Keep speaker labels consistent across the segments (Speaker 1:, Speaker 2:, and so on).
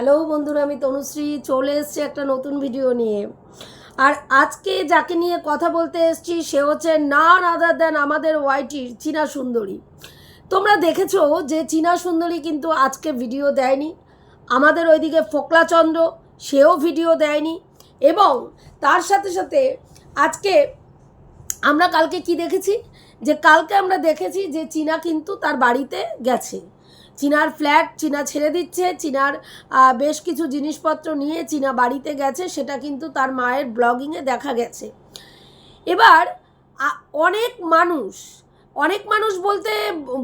Speaker 1: Hello বন্ধুরা, আমি তনুশ্রী, চলে এসেছি একটা নতুন ভিডিও নিয়ে। আর আজকে যাকে নিয়ে কথা বলতে এসেছি, সে হচ্ছে নান আদার দেন আমাদের ওয়াইটির চীনা সুন্দরী। তোমরা দেখেছ যে চীনা সুন্দরী কিন্তু আজকে ভিডিও দেয়নি। আমাদের ওইদিকে ফোকলাচন্দ্র, সেও ভিডিও দেয়নি। এবং তার সাথে সাথে আজকে আমরা কালকে কি দেখেছি? যে কালকে আমরা দেখেছি যে চীনা কিন্তু তার বাড়িতে গেছে। চীনার ফ্ল্যাট চীনা ছেড়ে দিচ্ছে, চীনার বেশ কিছু জিনিসপত্র নিয়ে চীনা বাড়িতে গেছে, সেটা কিন্তু তার মায়ের ব্লগিংয়ে দেখা গেছে। এবার অনেক মানুষ অনেক মানুষ বলতে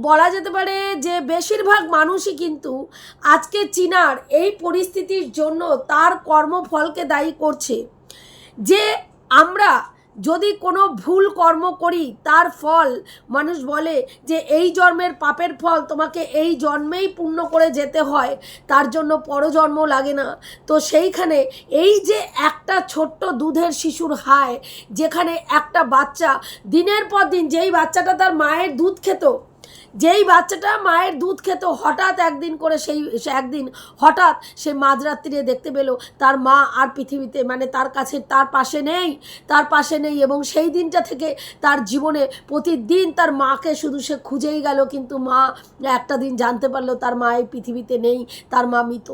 Speaker 1: বলা যেতে পারে যে বেশিরভাগ মানুষই কিন্তু আজকে চীনার এই পরিস্থিতির জন্য তার কর্মফলকে দায়ী করছে। যে আমরা যদি কোনো ভুল কর্ম করি, তার ফল, মানুষ বলে যে এই জন্মের পাপের ফল তোমাকে এই জন্মেই পূর্ণ করে যেতে হয়, তার জন্য পরজন্ম লাগে না। তো সেইখানে এই যে একটা ছোট্ট দুধের শিশুর হায়, যেখানে একটা বাচ্চা দিনের পর দিন যেই বাচ্চাটা তার মায়ের দুধ খেত যেই বাচ্চাটা মায়ের দুধ খেত, হঠাৎ একদিন করে সেই একদিন হঠাৎ সে মাঝরাত্রিরে দেখতে পেল, তার মা আর পৃথিবীতে মানে তার কাছে, তার পাশে নেই, তার পাশে নেই এবং সেই দিনটা থেকে তার জীবনে প্রতিদিন তার মাকে শুধু সে খুঁজেই গেল, কিন্তু মা একটা দিন জানতে পারল তার মা এই পৃথিবীতে নেই, তার মা মৃত।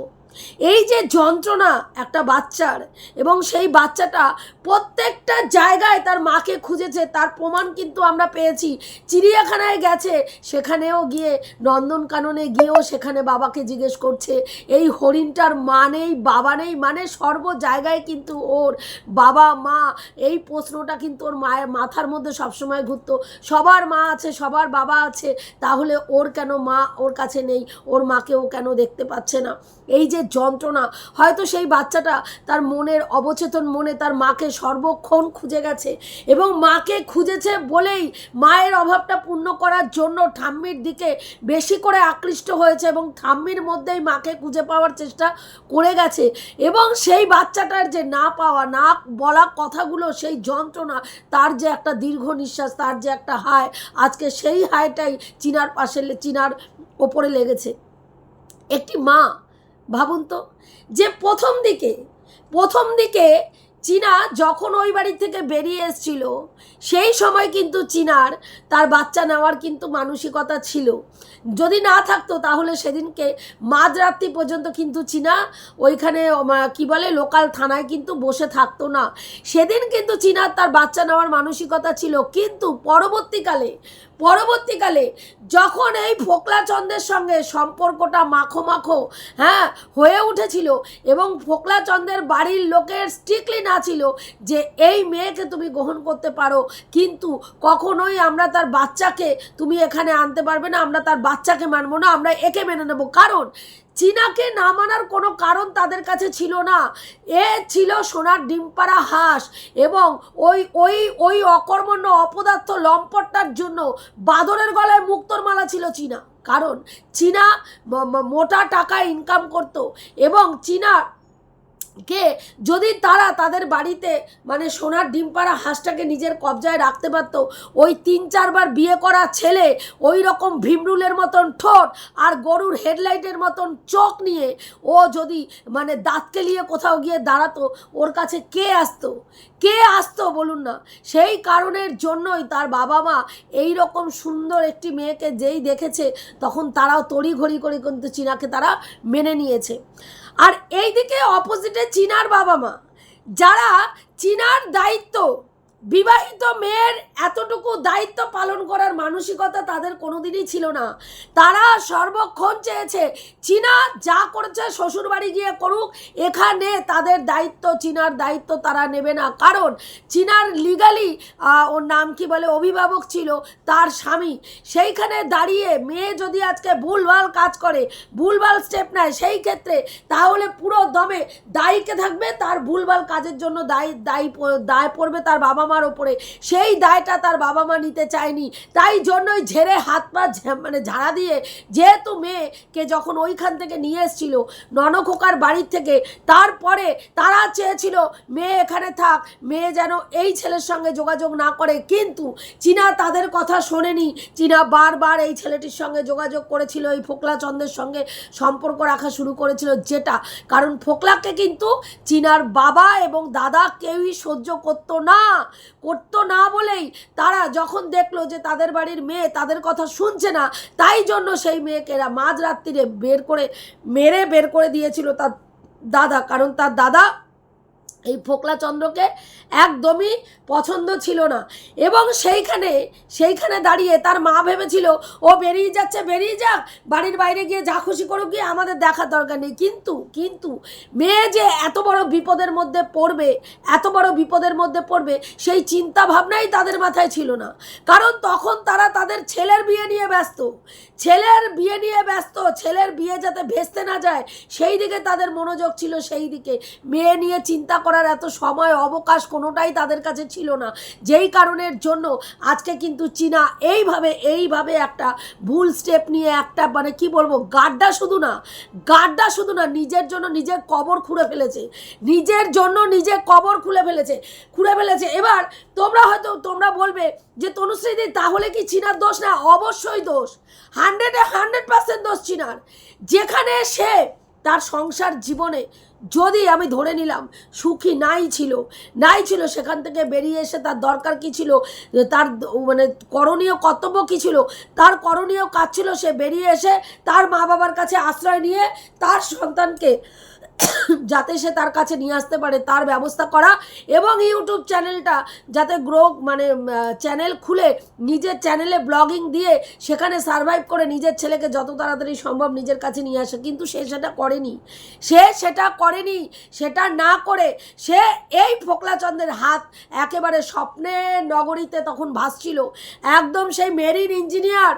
Speaker 1: এই যে যন্ত্রণা একটা বাচ্চার এবং সেই বাচ্চাটা প্রত্যেকটা জায়গায় তার মাকে খুঁজেছে, তার প্রমাণ কিন্তু আমরা পেয়েছি। চিড়িয়াখানায় গেছে, সেখানেও গিয়ে, নন্দনকাননে গিয়েও সেখানে বাবাকে জিজ্ঞেস করছে। এই হরিণটার মা নেই বাবা নেই মানে সর্ব জায়গায় কিন্তু ওর বাবা, মা, এই প্রশ্নটা কিন্তু ওর মায়ের মাথার মধ্যে সবসময় ঘুরতো। সবার মা আছে, সবার বাবা আছে, তাহলে ওর কেন মা ওর কাছে নেই? ওর মাকে ও কেন দেখতে পাচ্ছে না? এই যে যন্ত্রণা, হয়তো সেই বাচ্চাটা তার মনের অবচেতন মনে তার মাকে সর্বক্ষণ খুঁজে গেছে এবং মাকে খুঁজেছে বলেই মায়ের অভাবটা পূর্ণ করার জন্য ঠাম্মির দিকে বেশি করে আকৃষ্ট হয়েছে এবং ঠাম্মির মধ্যেই মাকে খুঁজে পাওয়ার চেষ্টা করে গেছে। এবং সেই বাচ্চাটার যে না পাওয়া, না বলা কথাগুলো, সেই যন্ত্রণা, তার যে একটা দীর্ঘ নিঃশ্বাস, তার যে একটা হায়, আজকে সেই হায়টাই চিনার পাশে চিনার ওপরে লেগেছে। একটি মা, ভাবুন তো, যে প্রথম দিকে প্রথম দিকে চীনা যখন ওই বাড়ি থেকে বেরিয়ে এসছিল, সেই সময় কিন্তু চীনার তার বাচ্চা নেওয়ার কিন্তু মানসিকতা ছিল। যদি না থাকতো তাহলে সেদিনকে মাঝরাত্রি পর্যন্ত কিন্তু চীনা ওইখানে কি বলে, লোকাল থানায় কিন্তু বসে থাকতো না। সেদিন কিন্তু চীনার তার বাচ্চা নেওয়ার মানসিকতা ছিল। কিন্তু পরবর্তীকালে পরবর্তীকালে যখন এই ফোকলাচন্দ্রের সঙ্গে সম্পর্কটা মাখো মাখো হ্যাঁ হয়ে উঠেছিল এবং ফোকলাচন্দ্রের বাড়ির লোকের স্ট্রিক্টলি না ছিল যে এই মেয়েকে তুমি গ্রহণ করতে পারো, কিন্তু কখনোই আমরা তার বাচ্চাকে তুমি এখানে আনতে পারবে না, আমরা তার বাচ্চাকে মানবো না, আমরা একে মেনে নেব। কারণ চীনাকে না মানার কোনো কারণ তাদের কাছে ছিল না। এ ছিল সোনার ডিমপাড়া হাঁস এবং ওই ওই ওই অকর্মণ্য অপদার্থ লম্পটটার জন্য বাদরের গলায় মুক্তর মালা ছিল চীনা। কারণ চীনা মোটা টাকা ইনকাম করত এবং চীনা কে? যদি তারা তাদের বাড়িতে মানে সোনার ডিম পাড়া হাঁসটাকে নিজের কবজায় রাখতে পারত, ওই তিন চারবার বিয়ে করা ছেলে ওই রকম ভীমরুলের মতন ঠোঁট আর গরুর হেডলাইটের মতন চোখ নিয়ে ও যদি মানে দাঁতকে নিয়ে কোথাও গিয়ে দাঁড়াতো, ওর কাছে কে আসতো? কে আসতো বলুন না? সেই কারণের জন্যই তার বাবা মা এই রকম সুন্দর একটি মেয়েকে যেই দেখেছে, তখন তারাও তড়িঘড়ি করে কিন্তু চীনাকে তারা মেনে নিয়েছে। আর এইদিকে অপোজিটে চীনার বাবা মা। যারা চীনার দায়িত্ব বিবাহিত মেয়ের এতটুকু দায়িত্ব পালন করার মানসিকতা তাদের কোনোদিনই ছিল না। তারা সর্বক্ষণ চেয়েছে, চীনা যা করেছে শ্বশুরবাড়ি গিয়ে করুক, এখানে তাদের দায়িত্ব, চীনার দায়িত্ব তারা নেবে না। কারণ চীনার লিগালি ওর নাম কি বলে, অভিভাবক ছিল, তার স্বামী। সেইখানে দাঁড়িয়ে মেয়ে যদি আজকে ভুলভাল কাজ করে, ভুলভাল স্টেপ নেয়, সেই ক্ষেত্রে তাহলে পুরো দমে দায়ীকে থাকবে, তার ভুলভাল কাজের জন্য দায়ী দায়ী, দায় পড়বে তার বাবা মার ওপরে। সেই দায়টা তার বাবা মা নিতে চায়নি। তাই জন্যই ঝেড়ে হাত পা মানে ঝাড়া দিয়ে যেহেতু মেয়েকে যখন ওইখান থেকে নিয়ে এসেছিল ননখোকার বাড়ির থেকে, তারপরে তারা চেয়েছিল, মেয়ে এখানে থাক, মেয়ে যেন এই ছেলের সঙ্গে যোগাযোগ না করে। কিন্তু চীনা তাদের কথা শোনেনি। চীনা বারবার এই ছেলেটির সঙ্গে যোগাযোগ করেছিল, এই ফোকলা চন্দ্রের সঙ্গে সম্পর্ক রাখা শুরু করেছিল। যেটা, কারণ ফোকলাকে কিন্তু চীনার বাবা এবং দাদা কেউই সহ্য করতো না। করতো না বলেই তারা যখন দেখল যে তাদের বাড়ির মেয়ে তাদের কথা শুনছে না, তাই জন্য সেই মেয়েকে এরা মাঝরাত্রিরে বের করে, মেরে বের করে দিয়েছিল তার দাদা। কারণ তার দাদা এই ফোকলা চন্দ্রকে একদমই পছন্দ ছিল না। এবং সেইখানে সেইখানে দাঁড়িয়ে তার মা ভেবেছিল, ও বেরিয়ে যাচ্ছে, বেরিয়ে যাক, বাড়ির বাইরে গিয়ে যা খুশি করুক, গিয়ে আমাদের দেখার দরকার নেই। কিন্তু কিন্তু মেয়ে যে এত বড় বিপদের মধ্যে পড়বে, এত বড় বিপদের মধ্যে পড়বে, সেই চিন্তা ভাবনাই তাদের মাথায় ছিল না। কারণ তখন তারা তাদের ছেলের বিয়ে নিয়ে ব্যস্ত। ছেলের বিয়ে নিয়ে ব্যস্ত, ছেলের বিয়ে যাতে ভেস্তে না যায়, সেই দিকে তাদের মনোযোগ ছিল, সেই দিকে। মেয়ে নিয়ে চিন্তা করার এত সময়, অবকাশ কোনোটাই তাদের কাছে ছিল না। যেই কারণের জন্য আজকে কিন্তু চীনা এইভাবে এইভাবে একটা ভুল স্টেপ নিয়ে একটা মানে কি বলব, গাড্ডা শুধু না, গাড্ডা শুধু না, নিজের জন্য নিজের কবর খুঁড়ে ফেলেছে। নিজের জন্য নিজে কবর খুলে ফেলেছে, খুঁড়ে ফেলেছে। এবার তোমরা হয়তো, তোমরা বলবে যে, তনুশ্রীদি, তাহলে কি চীনার দোষ? না, অবশ্যই দোষ। হান্ড্রেডে হান্ড্রেড পার্সেন্ট দোষ চীনার। যেখানে সে তার সংসার জীবনে যদি আমি ধরে নিলাম সুখী নাই ছিল নাই ছিল, সেখান থেকে বেরিয়ে এসে তার দরকার কি ছিল, তার মানে করণীয় কর্তব্য কি ছিল, তার করণীয় কাজ ছিল, সে বেরিয়ে এসে তার মা বাবার কাছে আশ্রয় নিয়ে তার সন্তানকে যাতে সে তার কাছে নিয়ে আসতে পারে, তার ব্যবস্থা করা এবং ইউটিউব চ্যানেলটা যাতে গ্রো মানে চ্যানেল খুলে, নিজের চ্যানেলে ব্লগিং দিয়ে সেখানে সারভাইভ করে নিজের ছেলেকে যত তাড়াতাড়ি সম্ভব নিজের কাছে নিয়ে আসে। কিন্তু সে সেটা করেনি। সে সেটা করেনি, সেটা না করে সে এই ফোকলাচন্দ্রের হাত একেবারে স্বপ্নের নগরীতে তখন ভাসছিল। একদম সেই মেরিন ইঞ্জিনিয়ার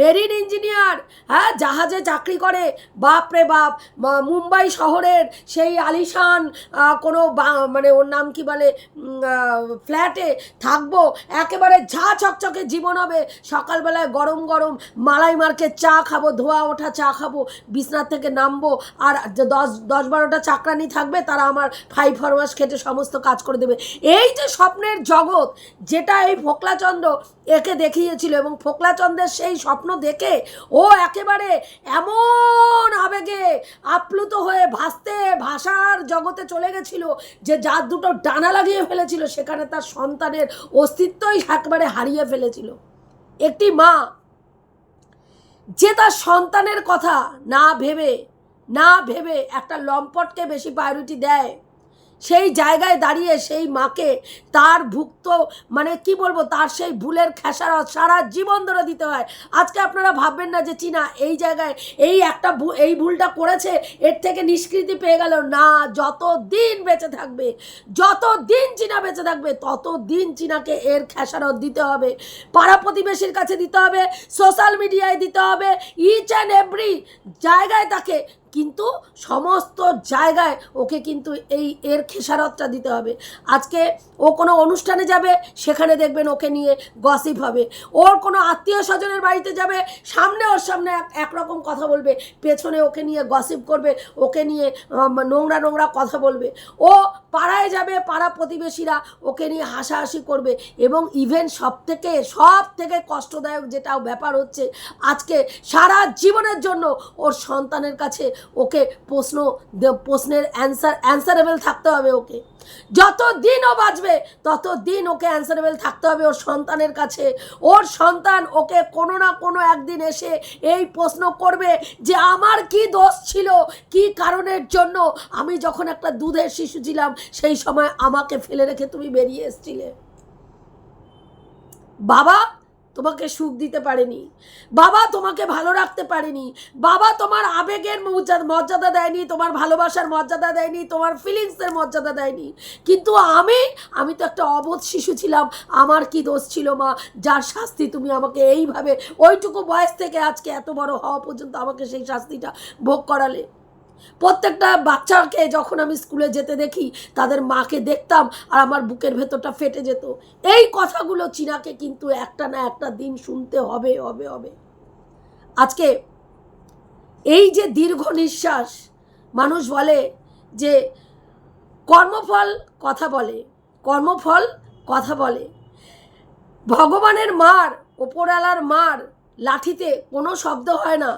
Speaker 1: মেরিন ইঞ্জিনিয়ার হ্যাঁ জাহাজে চাকরি করে। বাপ রে বাপ মুম্বাই মুম্বাই শহরের সেই আলিশান কোনো মানে ওর নাম কি বলে ফ্ল্যাটে থাকব, একেবারে ঝা চকচকে জীবন হবে। সকালবেলায় গরম গরম মালাই মার্কেট চা খাব, ধোয়া ওঠা চা খাব, বিছনার থেকে নামবো, আর দশ দশ বারোটা চাকরানি থাকবে, তারা আমার ফাইভ ফরমাস খেটে সমস্ত কাজ করে দেবে। এই যে স্বপ্নের জগৎ, যেটা এই ফোকলাচন্দ্র একে দেখিয়েছিল এবং ফোকলাচন্দ্রের সেই স্বপ্ন দেখে ও একেবারে এমন আবেগে আপ্লুত হয়ে ভাসতে ভাষার জগতে চলে গেছিল, যে যার দুটো ডানা লাগিয়ে ফেলেছিল, সেখানে তার সন্তানের অস্তিত্বই একবারে হারিয়ে ফেলেছিল। একটি মা, যে তার সন্তানের কথা না ভেবে না ভেবে একটা লম্পটকে বেশি প্রায়োরিটি দেয় সেই জায়গায় দাঁড়িয়ে সেই মাকে তার ভুক্ত মানে কি বলব, তার সেই ভুলের খেসারত সারা জীবন ধরে দিতে হয়। আজকে আপনারা ভাববেন না যে, চীনা, এই জায়গায় এই একটা এই ভুলটা করেছে, এর থেকে নিষ্কৃতি পেয়ে গেল। না যত দিন বেঁচে থাকবে যত দিন চীনা বেঁচে থাকবে তত দিন চীনাকে এর খেসারত দিতে হবে। পাড়া প্রতিবেশীর কাছে দিতে হবে, সোশ্যাল মিডিয়ায় দিতে হবে ইচ অ্যান্ড এভরি জায়গায় তাকে কিন্তু সমস্ত জায়গায় ওকে কিন্তু এই এর খেসারতটা দিতে হবে। আজকে ও কোনো অনুষ্ঠানে যাবে, সেখানে দেখবেন ওকে নিয়ে গসিপ হবে। ওর কোনো আত্মীয় স্বজনের বাড়িতে যাবে, সামনে ওর সামনে এক- একরকম কথা বলবে। পেছনে ওকে নিয়ে গসিপ করবে, ওকে নিয়ে নোংরা নোংরা কথা বলবে। ও পাড়ায় যাবে, পাড়া প্রতিবেশীরা ওকে নিয়ে হাসাহাসি করবে এবং ইভেন সব থেকে সব থেকে কষ্টদায়ক যেটা ব্যাপার হচ্ছে, আজকে সারা জীবনের জন্য ওর সন্তানের কাছে ওকে প্রশ্ন, প্রশ্নের অ্যান্সার অ্যান্সারেবল থাকতে হবে ওকে। যত দিন ও বাঁচবে তত দিন ওকে অ্যান্সারেবেল থাকতে হবে ওর সন্তানের কাছে। ওর সন্তান ওকে কোনো না কোনো একদিন এসে এই প্রশ্ন করবে যে, আমার কি দোষ ছিল? কি কারণের জন্য? আমি যখন একটা দুধের শিশু ছিলাম, সেই সময় আমাকে ফেলে রেখে তুমি বেরিয়ে এসছিলে। বাবা তোমাকে সুখ দিতে পারেনি। বাবা তোমাকে ভালো রাখতে পারেনি। বাবা তোমার আবেগের মর্যাদা দেয়নি, তোমার ভালোবাসার মর্যাদা দেয়নি, তোমার ফিলিংসের মর্যাদা দেয়নি। কিন্তু আমি আমি তো একটা অবোধ শিশু ছিলাম। আমার কি দোষ ছিল মা? যার শাস্তি তুমি আমাকে এইভাবে ওইটুকু বয়স থেকে আজকে এত বড় হওয়া পর্যন্ত আমাকে সেই শাস্তিটা ভোগ করালে। প্রত্যেকটা বাচ্চাকে যখন আমি স্কুলে যেতে দেখি, তাদের মাকে দেখতাম আর আমার বুকের ভেতরটা ফেটে যেত। এই কথাগুলো চীনাকে কিন্তু একটা না একটা দিন শুনতে হবে হবে হবে। আজকে এই যে দীর্ঘ নিঃশ্বাস, মানুষ বলে যে কর্মফল কথা বলে, কর্মফল কথা বলে। ভগবানের মার ওপরালার মার লাঠিতে কোনো শব্দ হয় না,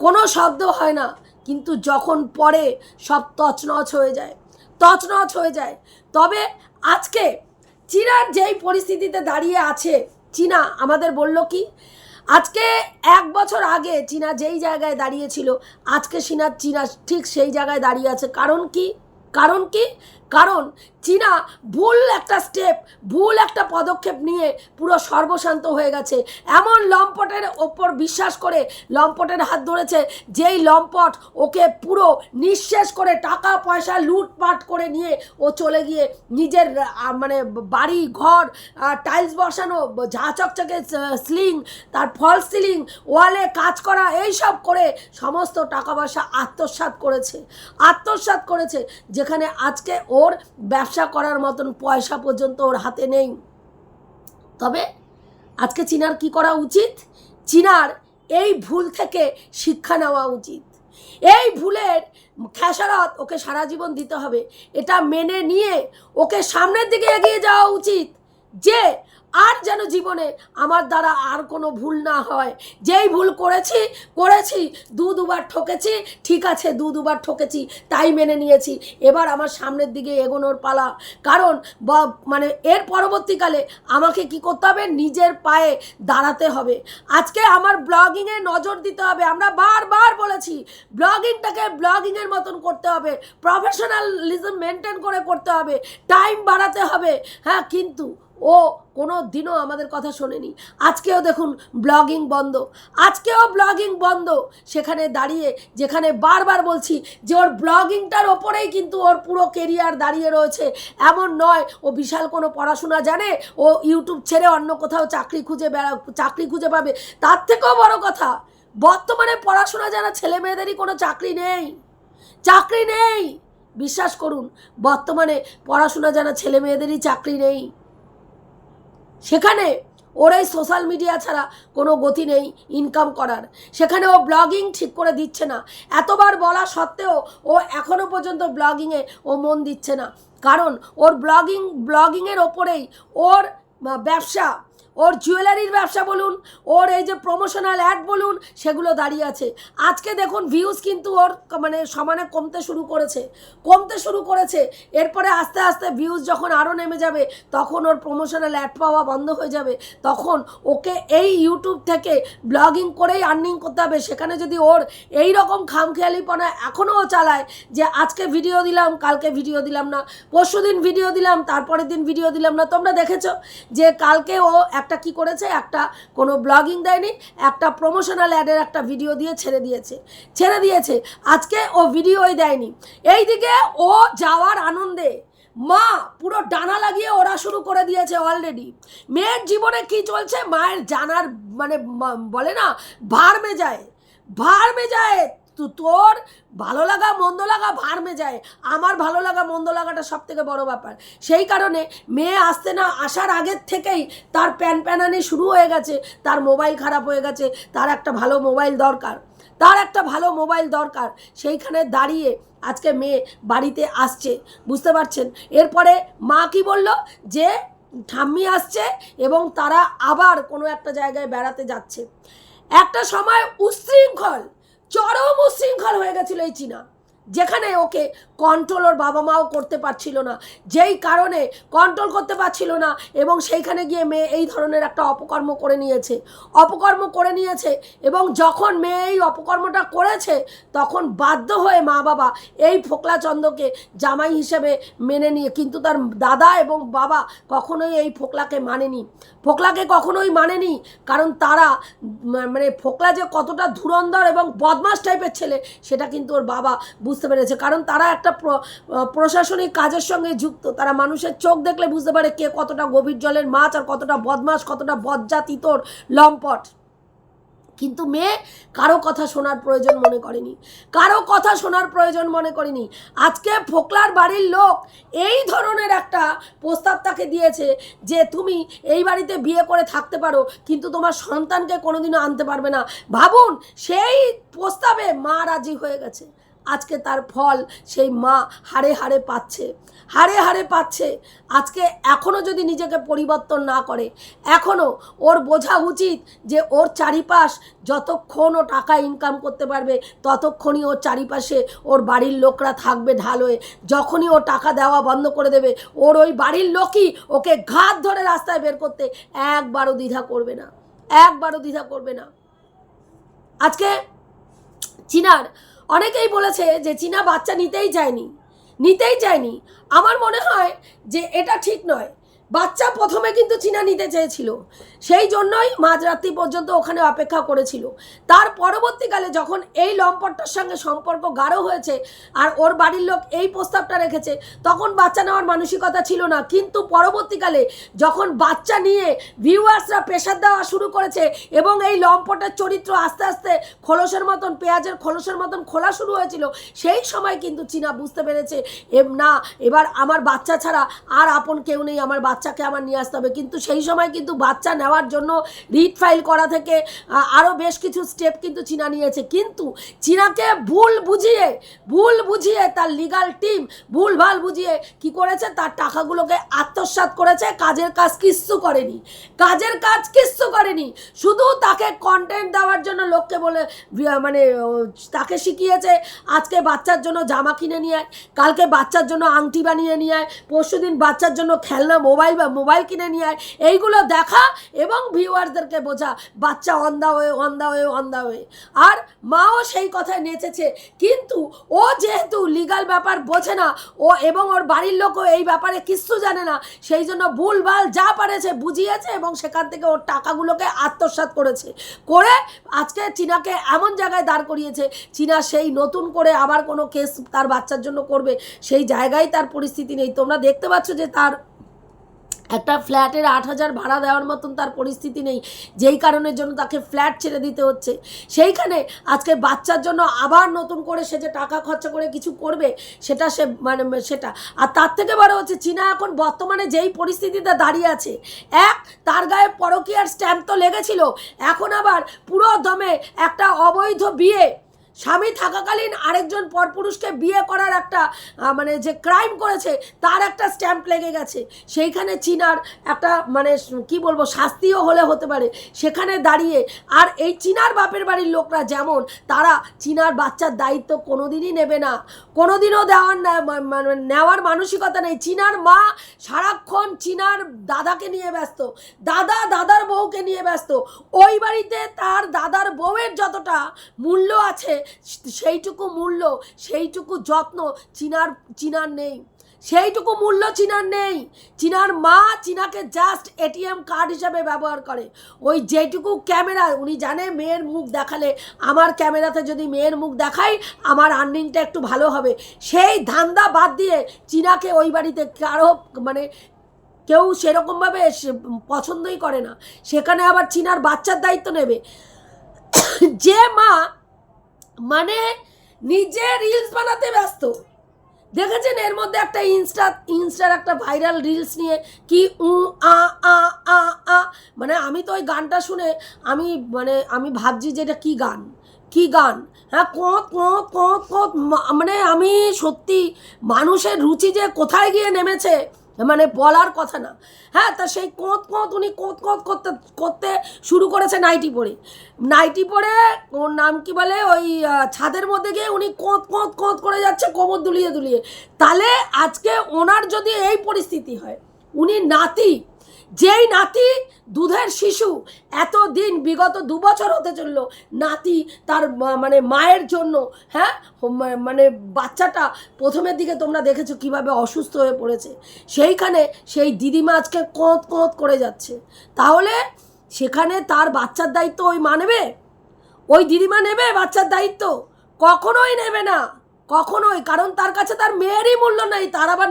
Speaker 1: কোনো শব্দ হয় না। কিন্তু যখন পরে সব তছনছ হয়ে যায়, তছনছ হয়ে যায়। তবে আজকে চীনার যেই পরিস্থিতিতে দাঁড়িয়ে আছে, চীনা আমাদের বলল কি, আজকে এক বছর আগে চীনা যেই জায়গায় দাঁড়িয়েছিল, আজকে চীনা চীনা ঠিক সেই জায়গায় দাঁড়িয়ে আছে। কারণ কি? কারণ কি? কারণ চীনা ভুল একটা স্টেপ ভুল একটা পদক্ষেপ নিয়ে পুরো সর্বশান্ত হয়ে গেছে। এমন লম্পটের ওপর বিশ্বাস করে লম্পটের হাত ধরেছে, যেই লম্পট ওকে পুরো নিঃশেষ করে টাকা, পয়সা, লুটপাট করে নিয়ে ও চলে গিয়ে নিজের মানে বাড়ি, ঘর টাইলস বসানো, ঝা চকচকে স্লিং তার ফল সিলিং ওয়ালে কাজ করা এই সব করে সমস্ত টাকা পয়সা আত্মসাৎ করেছে। আত্মসাৎ করেছে, যেখানে আজকে ওর ব্যবসা করার মতন পয়সা পর্যন্ত ওর হাতে নেই। তবে আজকে চীনার কি করা উচিত? চীনার এই ভুল থেকে শিক্ষা নেওয়া উচিত। এই ভুলের খেসারত ওকে সারা জীবন দিতে হবে। এটা মেনে নিয়ে ওকে সামনের দিকে এগিয়ে যাওয়া উচিত। যে আর যেন জীবনে আমার দ্বারা আর কোনো ভুল না হয়। যেই ভুল করেছি করেছি, দু দুবার ঠকেছি, ঠিক আছে, দু দুবার ঠকেছি, তাই মেনে নিয়েছি। এবার আমার সামনের দিকে এগোনোর পালা। কারণ মানে এর পরবর্তীকালে আমাকে কি করতে হবে? নিজের পায়ে দাঁড়াতে হবে। আজকে আমার ব্লগিংয়ে নজর দিতে হবে। আমরা বারবার বলেছি, ব্লগিংটাকে ব্লগিংয়ের মতন করতে হবে। প্রফেশনালিজম মেনটেন করে করতে হবে। টাইম বাড়াতে হবে। হ্যাঁ কিন্তু ও কোনো দিনও আমাদের কথা শোনেনি। আজকেও দেখুন ব্লগিং বন্ধ। আজকেও ব্লগিং বন্ধ। সেখানে দাঁড়িয়ে, যেখানে বারবার বলছি যে ওর ব্লগিংটার ওপরেই কিন্তু ওর পুরো কেরিয়ার দাঁড়িয়ে রয়েছে। এমন নয়, ও বিশাল কোনো পড়াশোনা জানে, ও ইউটিউব ছেড়ে অন্য কোথাও চাকরি খুঁজে বেড়া, চাকরি খুঁজে পাবে। তার থেকেও বড় কথা, বর্তমানে পড়াশোনা যারা ছেলে মেয়েদেরই কোনো চাকরি নেই। চাকরি নেই। বিশ্বাস করুন, বর্তমানে পড়াশোনা জানা ছেলে মেয়েদেরই চাকরি নেই। সেখানে ওর এই সোশ্যাল মিডিয়া ছাড়া কোনো গতি নেই ইনকাম করার। সেখানে ও ব্লগিং ঠিক করে দিচ্ছে না। এতবার বলা সত্ত্বেও ও এখনও পর্যন্ত ব্লগিংয়ে ও মন দিচ্ছে না। কারণ ওর ব্লগিং ব্লগিংয়ের ওপরেই ওর ব্যবসা ওর জুয়েলারির ব্যবসা বলুন, ওর এই যে প্রমোশনাল অ্যাড বলুন, সেগুলো দাঁড়িয়ে আছে। আজকে দেখুন ভিউজ কিন্তু ওর মানে সমানে কমতে শুরু করেছে। কমতে শুরু করেছে। এরপরে আস্তে আস্তে ভিউজ যখন আরও নেমে যাবে, তখন ওর প্রমোশনাল অ্যাড পাওয়া বন্ধ হয়ে যাবে। তখন ওকে এই ইউটিউব থেকে ব্লগিং করেই আর্নিং করতে হবে। সেখানে যদি ওর এই রকম খামখেয়ালিপনা এখনও চালায় যে, আজকে ভিডিও দিলাম, কালকে ভিডিও দিলাম না। পরশু দিন ভিডিও দিলাম, তারপরের দিন ভিডিও দিলাম না। তোমরা দেখেছ যে, কালকে ও একটা কি করেছে? একটা কোনো ব্লগিং দেয়নি, একটা প্রমোশনাল অ্যাডের একটা ভিডিও দিয়ে ছেড়ে দিয়েছে। ছেড়ে দিয়েছে। আজকে ও ভিডিওই দেয়নি। এইদিকে ও যাওয়ার আনন্দে মা পুরো ডানা লাগিয়ে ওরা শুরু করে দিয়েছে অলরেডি মেয়ের জীবনে কি চলছে? মায়ের জানার মানে বলে না, ভার মে যায় ভার মে যায় তো তোর ভালো লাগা, মন্দ লাগা ভার মে যায় আমার ভালো লাগা, মন্দ লাগাটা সব থেকে বড় ব্যাপার। সেই কারণে মেয়ে আসতে না আসার আগের থেকেই তার প্যান প্যানানি শুরু হয়ে গেছে, তার মোবাইল খারাপ হয়ে গেছে, তার একটা ভালো মোবাইল দরকার। তার একটা ভালো মোবাইল দরকার। সেইখানে দাঁড়িয়ে আজকে মেয়ে বাড়িতে আসছে, বুঝতে পারছেন? এরপরে মা কি বলল? যে ঠাম্মি আসছে এবং তারা আবার কোনো একটা জায়গায় বেড়াতে যাচ্ছে। একটা সময় উচ্ছৃঙ্খল চরম উশৃঙ্খল হয়ে গেছিল এই চীনা। যেখানে ওকে কন্ট্রোল ওর বাবা মাও করতে পারছিল না। যেই কারণে কন্ট্রোল করতে পারছিল না এবং সেইখানে গিয়ে মেয়ে এই ধরনের একটা অপকর্ম করে নিয়েছে। অপকর্ম করে নিয়েছে এবং যখন মেয়ে এই অপকর্মটা করেছে, তখন বাধ্য হয়ে মা বাবা এই ফোকলাচন্দ্রকে জামাই হিসেবে মেনে নিয়ে, কিন্তু তার দাদা এবং বাবা কখনোই এই ফোকলাকে মানেনি। ফোকলাকে কখনোই মানেনি কারণ তারা মানে ফোকলা যে কতটা ধুরন্ধর এবং বদমাস টাইপের ছেলে, সেটা কিন্তু ওর বাবা বুঝতে পেরেছে। কারণ তারা একটা প্রশাসনিক কাজের সঙ্গে যুক্ত। তারা মানুষের চোখ দেখলে বুঝতে পারে কে কতটা গভীর জলের মাছ আর কতটা বদমাস কতটা বজ্জা তিতর লম্পট। কিন্তু মেয়ে কারও কথা শোনার প্রয়োজন মনে করেনি। কারও কথা শোনার প্রয়োজন মনে করেনি। আজকে ফোকলার বাড়ির লোক এই ধরনের একটা প্রস্তাব তাকে দিয়েছে যে তুমি এই বাড়িতে বিয়ে করে থাকতে পারো, কিন্তু তোমার সন্তানকে কোনোদিনও আনতে পারবে না। ভাবুন, সেই প্রস্তাবে মা রাজি হয়ে গেছে। আজকে তার ফল সেই মা হাড়ে হাড়ে পাচ্ছে, হাড়ে হাড়ে পাচ্ছে। আজকে এখনও যদি নিজেকে পরিবর্তন না করে এখনও ওর বোঝা উচিত যে ওর চারিপাশ যতক্ষণ ও টাকা ইনকাম করতে পারবে, ততক্ষণই ওর চারিপাশে ওর বাড়ির লোকরা থাকবে ঢাল হয়ে। যখনই ও টাকা দেওয়া বন্ধ করে দেবে, ওর ওই বাড়ির লোকই ওকে ঘাত ধরে রাস্তায় বের করতে একবারও দ্বিধা করবে না, একবারও দ্বিধা করবে না। আজকে চীনার অনেকেই বলেছে যে চীনা বাচ্চা নিতেই চায়নি নিতেই চায়নি। আমার মনে হয় যে এটা ঠিক নয়। বাচ্চা প্রথমে কিন্তু চীনা নিতে চেয়েছিল। সেই জন্যই মাঝরাত্রি পর্যন্ত ওখানে অপেক্ষা করেছিল। তার পরবর্তীকালে যখন এই লম্পটটার সঙ্গে সম্পর্ক গাঢ় হয়েছে আর ওর বাড়ির লোক এই প্রস্তাবটা রেখেছে, তখন বাচ্চা নেওয়ার মানসিকতা ছিল না। কিন্তু পরবর্তীকালে যখন বাচ্চা নিয়ে ভিউয়ার্সরা প্রেশার দেওয়া শুরু করেছে এবং এই লম্পটের চরিত্র আস্তে আস্তে খোলসের মতন, পেঁয়াজের খোলসের মতন খোলা শুরু হয়েছিল, সেই সময় কিন্তু চীনা বুঝতে পেরেছে, এম না, এবার আমার বাচ্চা ছাড়া আর আপন কেউ নেই, আমার বাচ্চাকে আমার নিয়ে আসতে হবে। কিন্তু সেই সময় কিন্তু বাচ্চা নেওয়ার জন্য রিট ফাইল করা থেকে আরও বেশ কিছু স্টেপ কিন্তু চীনা নিয়েছে। কিন্তু চীনাকে ভুল বুঝিয়ে ভুল বুঝিয়ে তার লিগাল টিম ভুল ভালো বুঝিয়ে কি করেছে? তার টাকাগুলোকে আত্মসাৎ করেছে। কাজের কাজ কিচ্ছু করেনি। কাজের কাজ কিচ্ছু করেনি। শুধু তাকে কন্টেন্ট দেওয়ার জন্য লোককে বলে মানে তাকে শিখিয়েছে, আজকে বাচ্চার জন্য জামা কিনে নিয়ে কালকে বাচ্চার জন্য আংটি বানিয়ে নিয়ে আয় পরশু দিন বাচ্চার জন্য খেলনা মোবাইল বা মোবাইল কিনে নিয়ে আয়। এইগুলো দেখা এবং ভিউয়ার্সদেরকে বোঝা। বাচ্চা on the way on the way on the way আর মাও সেই কথায় নেচেছে। কিন্তু ও যেহেতু লিগাল ব্যাপার বোঝে না, ও এবং ওর বাড়ির লোকও এই ব্যাপারে কিচ্ছু জানে না, সেই জন্য ভুলভাল যা পারেছে বুঝিয়েছে এবং সেখান থেকে ওর টাকাগুলোকে আত্মসাৎ করেছে। করে আজকে চীনাকে এমন জায়গায় দাঁড় করিয়েছে, চীনা সেই নতুন করে আবার কোনো কেস তার বাচ্চার জন্য করবে। সেই জায়গায় তার পরিস্থিতি নেই। তোমরা দেখতে পাচ্ছ যে তার একটা ফ্ল্যাটের আট হাজার ভাড়া দেওয়ার মতন তার পরিস্থিতি নেই, যেই কারণের জন্য তাকে ফ্ল্যাট ছেড়ে দিতে হচ্ছে। সেইখানে আজকে বাচ্চার জন্য আবার নতুন করে সে যে টাকা খরচা করে কিছু করবে, সেটা সে মানে সেটা। আর তার থেকে বড় হচ্ছে চীনা এখন বর্তমানে যেই পরিস্থিতিতে দাঁড়িয়ে আছে, এক, তার গায়ে পরকীয়ার স্ট্যাম্প তো লেগেছিল, এখন আবার পুরো দমে একটা অবৈধ বিয়ে স্বামী থাকাকালীন আরেকজন পরপুরুষকে বিয়ে করার একটা মানে যে ক্রাইম করেছে, তার একটা স্ট্যাম্প লেগে গেছে। সেইখানে চীনার একটা মানে কি বলব, শাস্তিও হলে হতে পারে। সেখানে দাঁড়িয়ে, আর এই চীনার বাপের বাড়ির লোকরা যেমন, তারা চীনার বাচ্চার দায়িত্ব কোনোদিনই নেবে না। কোনোদিনও দেওয়ার মানে নেওয়ার মানসিকতা নেই। চীনার মা সারাক্ষণ চীনার দাদাকে নিয়ে ব্যস্ত। দাদা দাদার বউকে নিয়ে ব্যস্ত। ওই বাড়িতে তার দাদার বউয়ের যতটা মূল্য আছে সেইটুকু মূল্য, সেইটুকু যত্ন চিনার চিনার নেই। সেইটুকু মূল্য চিনার নেই। চিনার মা চিনাকে জাস্ট এটিএম কার্ড হিসাবে ব্যবহার করে। ওই যেটুকু ক্যামেরা, উনি জানে মেয়ের মুখ দেখালে। আমার ক্যামেরাতে যদি মেয়ের মুখ দেখাই, আমার আর্নিংটা একটু ভালো হবে। সেই ধান্দা বাদ দিয়ে চিনাকে ওই বাড়িতে কারও মানে কেউ সেরকমভাবে পছন্দই করে না। সেখানে আবার চিনার বাচ্চার দায়িত্ব নেবে। যে মা মানে নিজে রিলস বানাতে ব্যস্ত। দেখেছেন এর মধ্যে একটা ইনস্টা ইনস্টার একটা ভাইরাল রিলস নিয়ে কি উ, আ আ আ আ মানে আমি তো ওই গানটা শুনে আমি মানে আমি ভাবছি যে এটা কী গান? কী গান? হ্যাঁ কোঁত কোঁত কোঁত কোঁত মানে আমি সত্যি মানুষের রুচি যে কোথায় গিয়ে নেমেছে মানে বলার কথা না। হ্যাঁ তা সেই কোঁত কোঁত উনি কোঁত কোঁত করতে করতে শুরু করেছে নাইটি পরে। নাইটি পরে ওর নাম কি বলে? ওই ছাদের মধ্যে গিয়ে উনি কোঁত কোঁত কোঁত করে যাচ্ছে, কোমর দুলিয়ে দুলিয়ে। তাহলে আজকে ওনার যদি এই পরিস্থিতি হয়, উনি নাতি যেই নাতি দুধের শিশু এত দিন বিগত দু বছর হতে চলল, নাতি তার মানে মায়ের জন্য হ্যাঁ? মানে বাচ্চাটা প্রথমের দিকে তোমরা দেখেছ কীভাবে অসুস্থ হয়ে পড়েছে। সেইখানে সেই দিদিমা আজকে কোঁত কোঁত করে যাচ্ছে। তাহলে সেখানে তার বাচ্চার দায়িত্ব ওই মা নেবে? ওই দিদিমা নেবে বাচ্চার দায়িত্ব? কখনোই নেবে না। কখনোই, কারণ তার কাছে তার মেয়েরই মূল্য নেই, তার আবার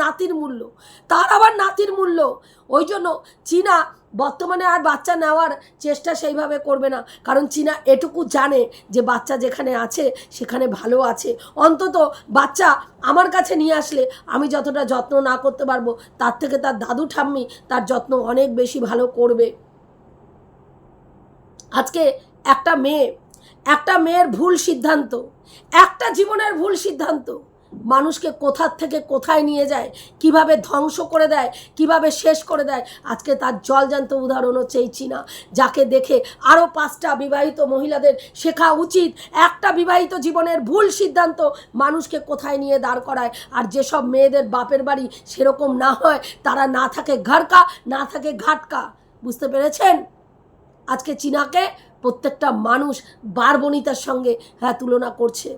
Speaker 1: নাতির মূল্য। তার আবার নাতির মূল্য। ওই জন্য চীনা বর্তমানে আর বাচ্চা নেওয়ার চেষ্টা সেইভাবে করবে না। কারণ চীনা এটুকু জানে যে বাচ্চা যেখানে আছে, সেখানে ভালো আছে। অন্তত বাচ্চা আমার কাছে নিয়ে আসলে আমি যতটা যত্ন না করতে পারব, তার থেকে তার দাদু ঠাম্মি তার যত্ন অনেক বেশি ভালো করবে। আজকে একটা মেয়ে, একটা মেয়ের ভুল সিদ্ধান্ত। একটা জীবনের ভুল সিদ্ধান্ত মানুষকে কোথার থেকে কোথায় নিয়ে যায়, কীভাবে ধ্বংস করে দেয়, কীভাবে শেষ করে দেয়, আজকে তার জলজান্ত উদাহরণ হচ্ছে এই চীনা, যাকে দেখে আরও পাঁচটা বিবাহিত মহিলাদের শেখা উচিত। একটা বিবাহিত জীবনের ভুল সিদ্ধান্ত মানুষকে কোথায় নিয়ে দাঁড় করায়। আর যেসব মেয়েদের বাপের বাড়ি সেরকম না হয়, তারা না থাকে ঘাড়কা না থাকে ঘাটকা। বুঝতে পেরেছেন? আজকে চীনাকে প্রত্যেকটা মানুষ বারবনিতার সঙ্গে হ্যাঁ তুলনা করছে।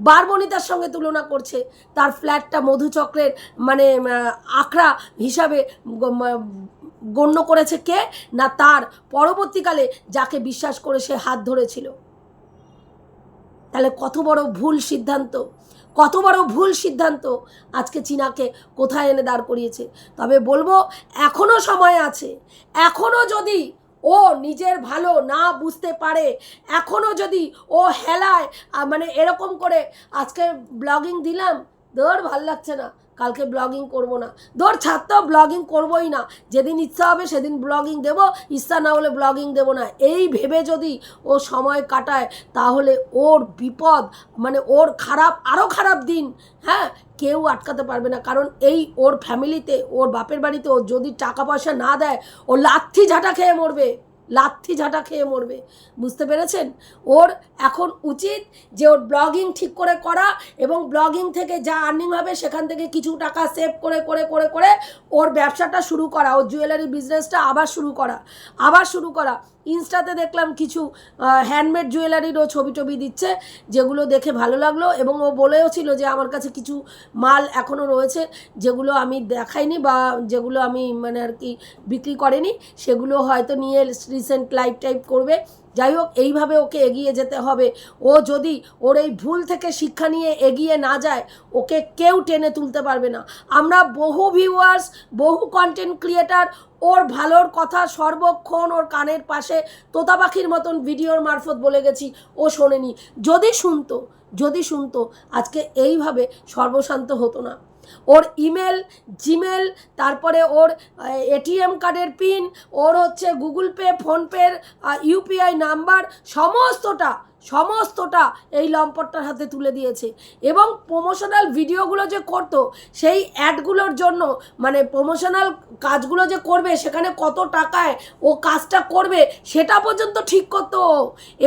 Speaker 1: বারবনিতার সঙ্গে তুলনা করছে। তার ফ্ল্যাটটা মধুচক্রের মানে আখড়া হিসাবে গণ্য করেছে কে? না তার। পরবর্তীকালে যাকে বিশ্বাস করে সে হাত ধরেছিল। তাহলে কত বড় ভুল সিদ্ধান্ত। কত বড় ভুল সিদ্ধান্ত আজকে চীনাকে কোথায় এনে দাঁড় করিয়েছে। তবে বলব, এখনও সময় আছে। এখনও যদি ও নিজের ভালো না বুঝতে পারে। এখনও যদি ও হেলায় মানে এরকম করে আজকে ব্লগিং দিলাম, ধর ভালো লাগছে না। কালকে ব্লগিং করব না। ধর ছাড়তেও ব্লগিং করবই না। যেদিন ইচ্ছা হবে সেদিন ব্লগিং দেব। ইচ্ছা না হলে ব্লগিং দেব না। এই ভেবে যদি ও সময় কাটায়, তাহলে ওর বিপদ মানে ওর খারাপ আরও খারাপ দিন হ্যাঁ কেউ আটকাতে পারবে না। কারণ এই ওর ফ্যামিলিতে ওর বাপের বাড়িতে ও যদি টাকা পয়সা না দেয়, ও লাথি ঝাঁটা খেয়ে মরবে। লাথি ঝাঁটা খেয়ে মরবে। বুঝতে পেরেছেন? ওর এখন উচিত যে ওর ব্লগিং ঠিক করে করা এবং ব্লগিং থেকে যা আর্নিং হবে সেখান থেকে কিছু টাকা সেভ করে করে করে করে ওর ব্যবসাটা শুরু করা, ওর জুয়েলারি বিজনেসটা আবার শুরু করা, আবার শুরু করা। ইনস্টাতে দেখলাম কিছু হ্যান্ডমেড জুয়েলারিরও ছবি টবি দিচ্ছে, যেগুলো দেখে ভালো লাগল এবং ও বলেও ছিল যে আমার কাছে কিছু মাল এখনও রয়েছে, যেগুলো আমি দেখাইনি বা যেগুলো আমি মানে আর কি বিক্রি করেনি, সেগুলো হয়তো নিয়ে রিসেন্ট লাইভ টাইপ করবে। যাই হোক, এইভাবে ওকে এগিয়ে যেতে হবে। ও যদি ওর এই ভুল থেকে শিক্ষা নিয়ে এগিয়ে না যায়, ওকে কেউ টেনে তুলতে পারবে না। আমরা বহু ভিউয়ার্স বহু কন্টেন্ট ক্রিয়েটার ওর ভালোর কথা সর্বক্ষণ ওর কানের পাশে তোতা পাখির মতন ভিডিওর মারফত বলে গেছি, ও শোনেনি। যদি শুনতো যদি শুনতো, আজকে এইভাবে সর্বশান্ত হতো না। ওর ইমেল, জিমেল, তারপরে ওর এটিএম কার্ডের পিন, ওর হচ্ছে গুগল পে ফোনপের ইউপিআই নাম্বার, সমস্তটা সমস্তটা এই লম্পটটার হাতে তুলে দিয়েছে এবং প্রমোশনাল ভিডিওগুলো যে করতো, সেই অ্যাডগুলোর জন্য মানে প্রমোশনাল কাজগুলো যে করবে, সেখানে কত টাকায় ও কাজটা করবে, সেটা পর্যন্ত ঠিক করতো।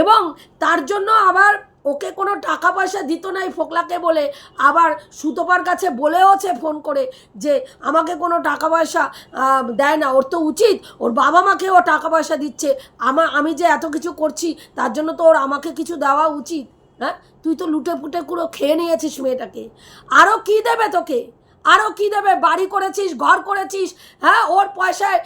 Speaker 1: এবং তার জন্য আবার ওকে কোনো টাকা পয়সা দিত নাই ফোকলাকে বলে। আবার সুতোপার কাছে বলেওছে ফোন করে যে, আমাকে কোনো টাকা পয়সা দেয় না। ওর তো উচিত। ওর বাবা মাকে ও টাকা পয়সা দিচ্ছে। আমা, আমি যে এত কিছু করছি, তার জন্য তো ওর আমাকে কিছু দেওয়া উচিত। হ্যাঁ? তুই তো লুটে পুটে পুরো খেয়ে নিয়েছিস মেয়েটাকে। আরও কী দেবে তোকে? আরও কি দেবে? বাড়ি করেছিস, ঘর করেছিস হ্যাঁ? ওর পয়সায়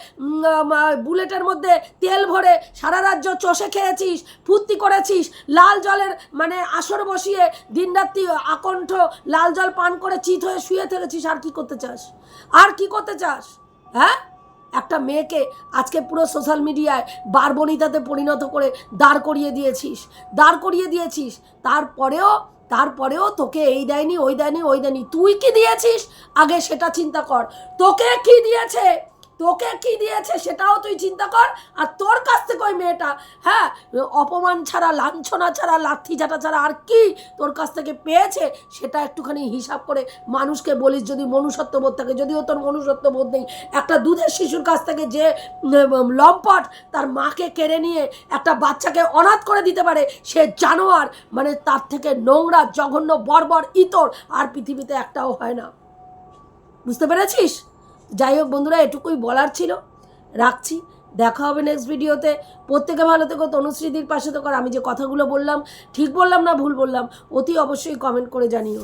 Speaker 1: বুলেটের মধ্যে তেল ভরে সারা রাজ্য চষে খেয়েছিস, ফুর্তি করেছিস, লাল জলের মানে আসর বসিয়ে দিনরাত্রি আকণ্ঠ লাল জল পান করে চিত হয়ে শুয়ে থেকেছিস, আর কি করতে চাস? আর কি করতে চাস? হ্যাঁ? একটা মেয়েকে আজকে পুরো সোশ্যাল মিডিয়ায় বারবনিতাতে পরিণত করে দাঁড় করিয়ে দিয়েছিস, দাঁড় করিয়ে দিয়েছিস। তারপরেও তারপরেও তোকে এই দেয়নি, ওই দেয়নি ওই দেয়নি। তুই কি দিয়েছিস? আগে সেটা চিন্তা কর। তোকে কি দিয়েছে? তোকে কি দিয়েছে সেটাও তুই চিন্তা কর। আর তোর কাছ থেকে ওই মেয়েটা হ্যাঁ অপমান ছাড়া, লাঞ্ছনা ছাড়া, লাথি ঝাঁটা ছাড়া আর কি তোর কাছ থেকে পেয়েছে, সেটা একটুখানি হিসাব করে মানুষকে বলিস যদি মনুষ্যত্ব বোধ থাকে। যদিও তোর মনুষ্যত্ব বোধ নেই। একটা দুধের শিশুর কাছ থেকে যে লম্পট তার মাকে কেড়ে নিয়ে একটা বাচ্চাকে অনাথ করে দিতে পারে, সে জানোয়ার মানে তার থেকে নোংরা, জঘন্য, বর্বর, ইতর আর পৃথিবীতে একটাও হয় না। বুঝতে পেরেছিস? যাই হোক বন্ধুরা, এটুকুই বলার ছিল। রাখছি। দেখা হবে নেক্সট ভিডিওতে প্রত্যেকে ভালো থেকো, তনুশ্রীদির পাশে থেকো। কর আমি যে কথাগুলো বললাম, ঠিক বললাম না ভুল বললাম, অতি অবশ্যই কমেন্ট করে জানিও।